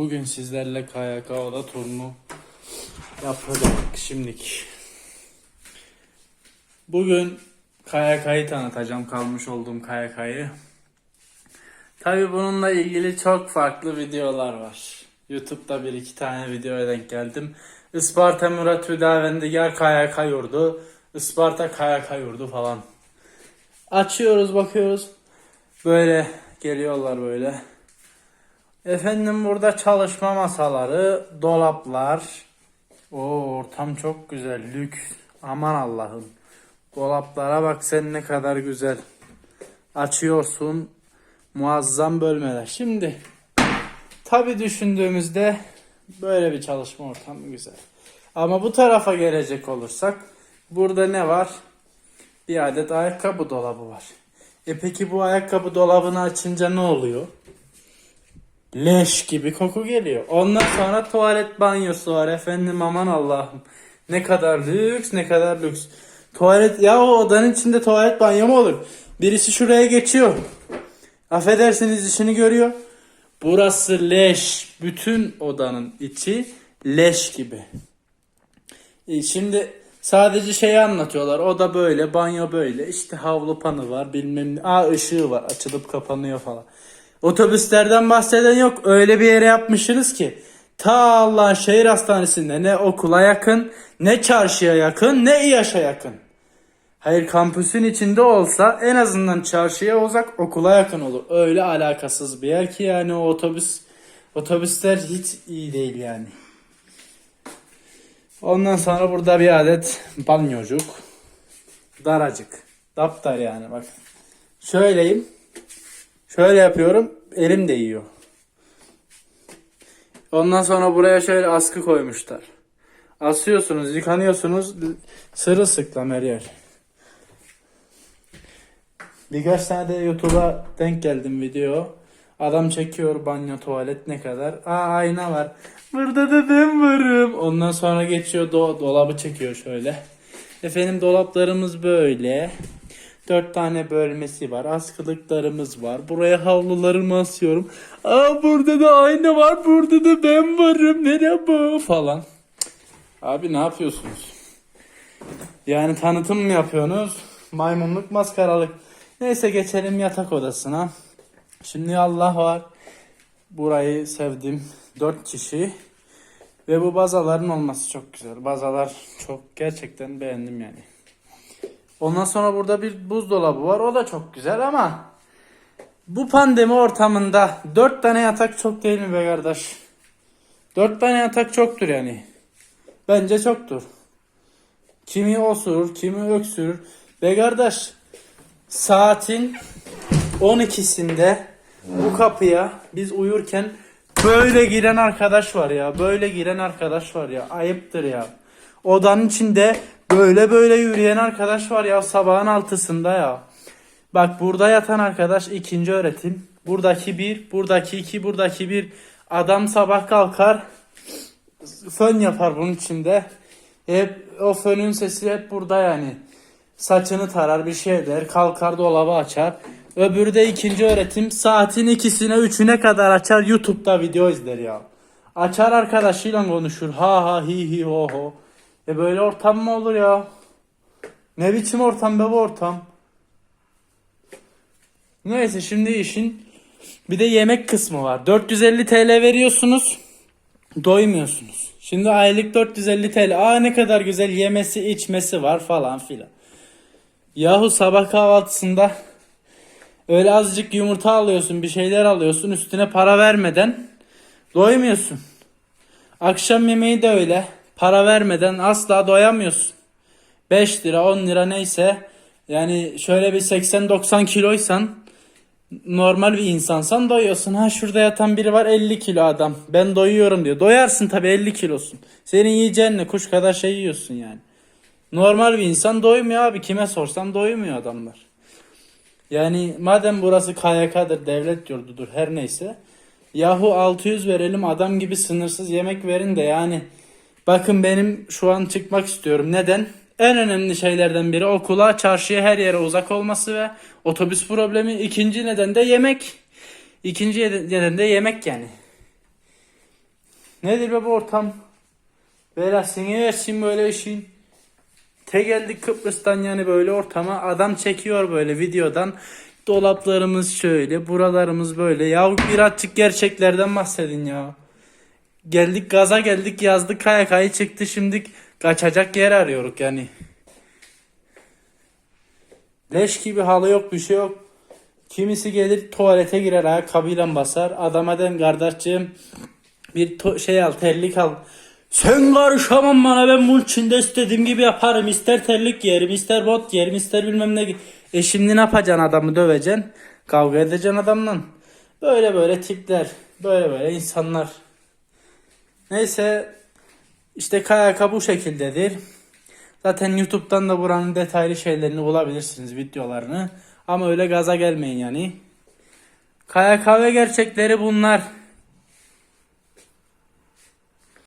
Bugün sizlerle KYK oda turunu yapacağız şimdilik. Bugün KYK'yı tanıtacağım kalmış olduğum KYK'yı. Tabi bununla ilgili çok farklı videolar var. YouTube'da bir iki tane videoya denk geldim. Isparta Murat Hüdavendigar KYK yurdu. Isparta KYK yurdu falan. Açıyoruz bakıyoruz. Böyle geliyorlar böyle. Efendim burada çalışma masaları, dolaplar. O ortam çok güzel, lüks. Aman Allah'ım. Dolaplara bak sen ne kadar güzel. Açıyorsun. Muazzam bölmeler. Şimdi tabi düşündüğümüzde böyle bir çalışma ortamı güzel. Ama bu tarafa gelecek olursak burada ne var? Bir adet ayakkabı dolabı var. E peki bu ayakkabı dolabını açınca ne oluyor? Leş gibi koku geliyor. Ondan sonra tuvalet banyosu var efendim aman Allah'ım. Ne kadar lüks ne kadar lüks. Tuvalet ya o odanın içinde tuvalet banyo mu olur? Birisi şuraya geçiyor. Affedersiniz işini görüyor. Burası leş. Bütün odanın içi leş gibi. E, Şimdi sadece şeyi anlatıyorlar. O da böyle, banyo böyle. İşte havlu panı var, bilmem ne. Aa ışığı var, açılıp kapanıyor falan. Otobüslerden bahseden yok. Öyle bir yere yapmışsınız ki ta Allah'ın şehir hastanesinde ne okula yakın, ne çarşıya yakın, ne İYAŞ'a yakın. Hayır kampüsün içinde olsa en azından çarşıya uzak okula yakın olur. Öyle alakasız bir yer ki yani o otobüs otobüsler hiç iyi değil yani. Ondan sonra burada bir adet banyocuk. Daracık. Daptar yani bak. Şöyleyim. Şöyle yapıyorum. Elim değiyor. Ondan sonra buraya şöyle askı koymuşlar. Asıyorsunuz, yıkanıyorsunuz. Sırılsıklam her yer. Birkaç tane de YouTube'a denk geldim video. Adam çekiyor banyo tuvalet ne kadar. Aa ayna var. Burada da ben varım. Ondan sonra geçiyor do- dolabı çekiyor şöyle. Efendim dolaplarımız böyle. Dört tane bölmesi var. Askılıklarımız var. Buraya havlularımı asıyorum. Aa burada da ayna var. Burada da ben varım. Merhaba falan. Abi ne yapıyorsunuz? Yani tanıtım mı yapıyorsunuz? Maymunluk maskaralık. Neyse geçelim yatak odasına. Şimdi Allah var. Burayı sevdim. Dört kişi. Ve bu bazaların olması çok güzel. Bazalar çok gerçekten beğendim yani. Ondan sonra burada bir buzdolabı var. O da çok güzel ama bu pandemi ortamında dört tane yatak çok değil mi be kardeş? Dört tane yatak çoktur yani. Bence çoktur. Kimi osurur, kimi öksürür. Be kardeş saatin 12'sinde bu kapıya biz uyurken böyle giren arkadaş var ya. Böyle giren arkadaş var ya. Ayıptır ya. Odanın içinde böyle böyle yürüyen arkadaş var ya sabahın altısında ya. Bak burada yatan arkadaş ikinci öğretim. Buradaki bir, buradaki iki, buradaki bir. Adam sabah kalkar fön yapar bunun içinde. Hep o fönün sesi hep burada yani. Saçını tarar bir şey der. Kalkar dolabı açar. Öbürü de ikinci öğretim saatin ikisine üçüne kadar açar YouTube'da video izler ya. Açar arkadaşıyla konuşur. Ha ha hi hi ho ho. E böyle ortam mı olur ya? Ne biçim ortam be bu ortam? Neyse şimdi işin bir de yemek kısmı var. 450 TL veriyorsunuz. Doymuyorsunuz. Şimdi aylık 450 TL. Aa ne kadar güzel yemesi içmesi var falan filan. Yahu sabah kahvaltısında öyle azıcık yumurta alıyorsun bir şeyler alıyorsun üstüne para vermeden doymuyorsun. Akşam yemeği de öyle. Para vermeden asla doyamıyorsun. 5 lira 10 lira neyse yani şöyle bir 80-90 kiloysan normal bir insansan doyuyorsun. Ha şurada yatan biri var 50 kilo adam. Ben doyuyorum diyor. Doyarsın tabi 50 kilosun. Senin yiyeceğin ne? Kuş kadar şey yiyorsun yani. Normal bir insan doymuyor abi. Kime sorsan doymuyor adamlar. Yani madem burası KYK'dır, devlet yurdudur her neyse. Yahu 600 verelim adam gibi sınırsız yemek verin de yani. Bakın benim şu an çıkmak istiyorum. Neden? En önemli şeylerden biri okula, çarşıya her yere uzak olması ve otobüs problemi. İkinci neden de yemek. İkinci neden de yemek yani. Nedir be bu ortam? Belasını versin böyle işin. Te geldik Kıbrıs'tan yani böyle ortama adam çekiyor böyle videodan. Dolaplarımız şöyle, buralarımız böyle. Ya birazcık gerçeklerden bahsedin ya. Geldik gaza geldik yazdık kaya kayı çıktı şimdi kaçacak yer arıyoruz yani. Leş gibi halı yok bir şey yok. Kimisi gelir tuvalete girer ayakkabıyla basar. Adama den kardeşciğim bir şey al terlik al. Sen karışamam bana ben bunun içinde istediğim gibi yaparım. İster terlik giyerim ister bot giyerim ister bilmem ne. E şimdi ne yapacaksın adamı döveceksin. Kavga edeceksin adamla. Böyle böyle tipler. Böyle böyle insanlar. Neyse işte KYK bu şekildedir. Zaten YouTube'dan da buranın detaylı şeylerini bulabilirsiniz videolarını. Ama öyle gaza gelmeyin yani. KYK ve gerçekleri bunlar.